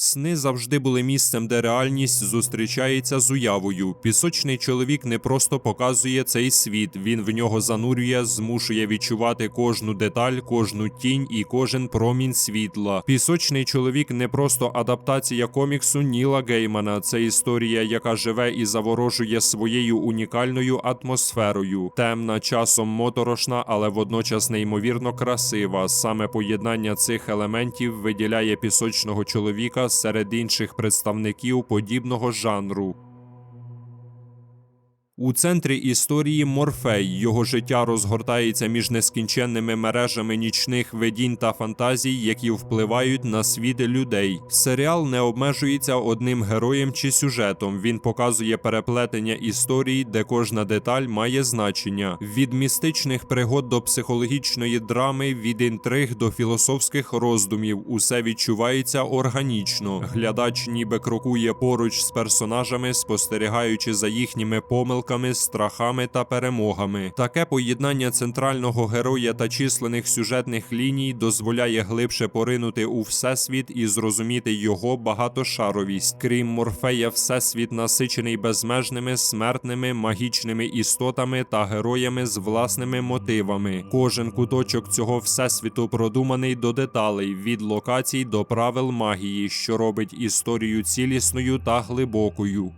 Сни завжди були місцем, де реальність зустрічається з уявою. Пісочний чоловік не просто показує цей світ, він в нього занурює, змушує відчувати кожну деталь, кожну тінь і кожен промінь світла. Пісочний чоловік не просто адаптація коміксу Ніла Геймана. Це історія, яка живе і заворожує своєю унікальною атмосферою. Темна, часом моторошна, але водночас неймовірно красива. Саме поєднання цих елементів виділяє пісочного чоловіка серед інших представників подібного жанру. У центрі історії Морфей його життя розгортається між нескінченними мережами нічних видінь та фантазій, які впливають на світ людей. Серіал не обмежується одним героєм чи сюжетом. Він показує переплетення історій, де кожна деталь має значення від містичних пригод до психологічної драми, від інтриг до філософських роздумів. Усе відчувається органічно. Глядач ніби крокує поруч з персонажами, спостерігаючи за їхніми помилками, страхами та перемогами. Таке поєднання центрального героя та численних сюжетних ліній дозволяє глибше поринути у всесвіт і зрозуміти його багатошаровість. Крім Морфея, всесвіт насичений безмежними смертними магічними істотами та героями з власними мотивами. Кожен куточок цього всесвіту продуманий до деталей від локацій до правил магії, що робить історію цілісною та глибокою.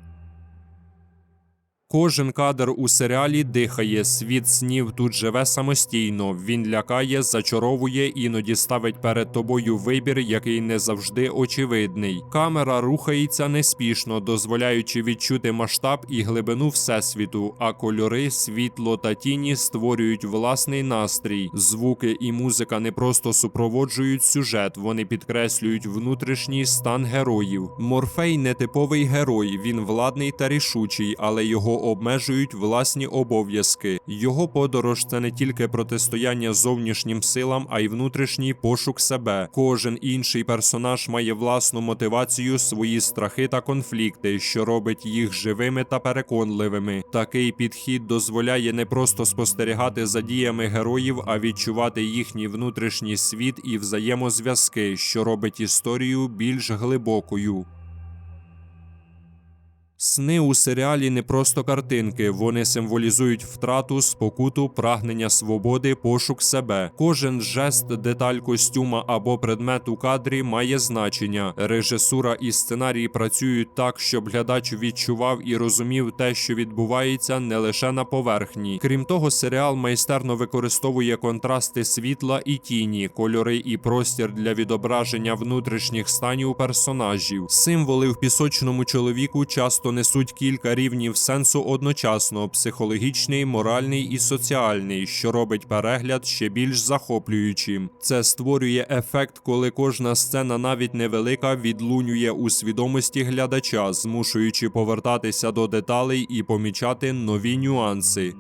Кожен кадр у серіалі дихає, світ снів тут живе самостійно. Він лякає, зачаровує, іноді ставить перед тобою вибір, який не завжди очевидний. Камера рухається неспішно, дозволяючи відчути масштаб і глибину всесвіту, а кольори, світло та тіні створюють власний настрій. Звуки і музика не просто супроводжують сюжет, вони підкреслюють внутрішній стан героїв. Морфей не типовий герой, він владний та рішучий, але його обмежують власні обов'язки. Його подорож це не тільки протистояння зовнішнім силам, а й внутрішній пошук себе. Кожен інший персонаж має власну мотивацію, свої страхи та конфлікти, що робить їх живими та переконливими. Такий підхід дозволяє не просто спостерігати за діями героїв, а відчувати їхній внутрішній світ і взаємозв'язки, що робить історію більш глибокою. Сни у серіалі не просто картинки, вони символізують втрату, спокуту, прагнення свободи, пошук себе. Кожен жест, деталь костюма або предмет у кадрі має значення. Режисура і сценарій працюють так, щоб глядач відчував і розумів те, що відбувається не лише на поверхні. Крім того, серіал майстерно використовує контрасти світла і тіні, кольори і простір для відображення внутрішніх станів персонажів. Символи в пісочному чоловіку часто несуть кілька рівнів сенсу одночасно: психологічний, моральний і соціальний, що робить перегляд ще більш захоплюючим. Це створює ефект, коли кожна сцена, навіть невелика, відлунює у свідомості глядача, змушуючи повертатися до деталей і помічати нові нюанси.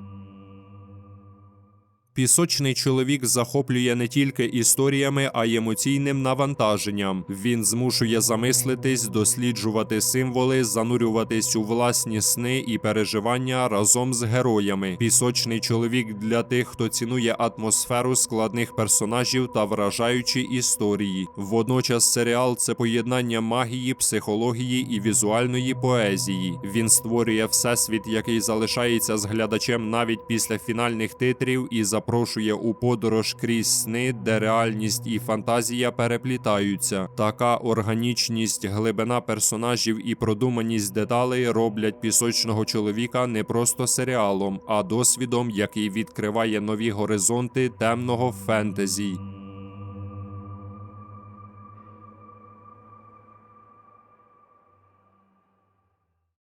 Пісочний чоловік захоплює не тільки історіями, а й емоційним навантаженням. Він змушує замислитись, досліджувати символи, занурюватись у власні сни і переживання разом з героями. Пісочний чоловік для тих, хто цінує атмосферу складних персонажів та вражаючі історії. Водночас серіал це поєднання магії, психології і візуальної поезії. Він створює всесвіт, який залишається з глядачем навіть після фінальних титрів і запрошує у подорож крізь сни, де реальність і фантазія переплітаються. Така органічність, глибина персонажів і продуманість деталей роблять пісочного чоловіка не просто серіалом, а досвідом, який відкриває нові горизонти темного фентезі.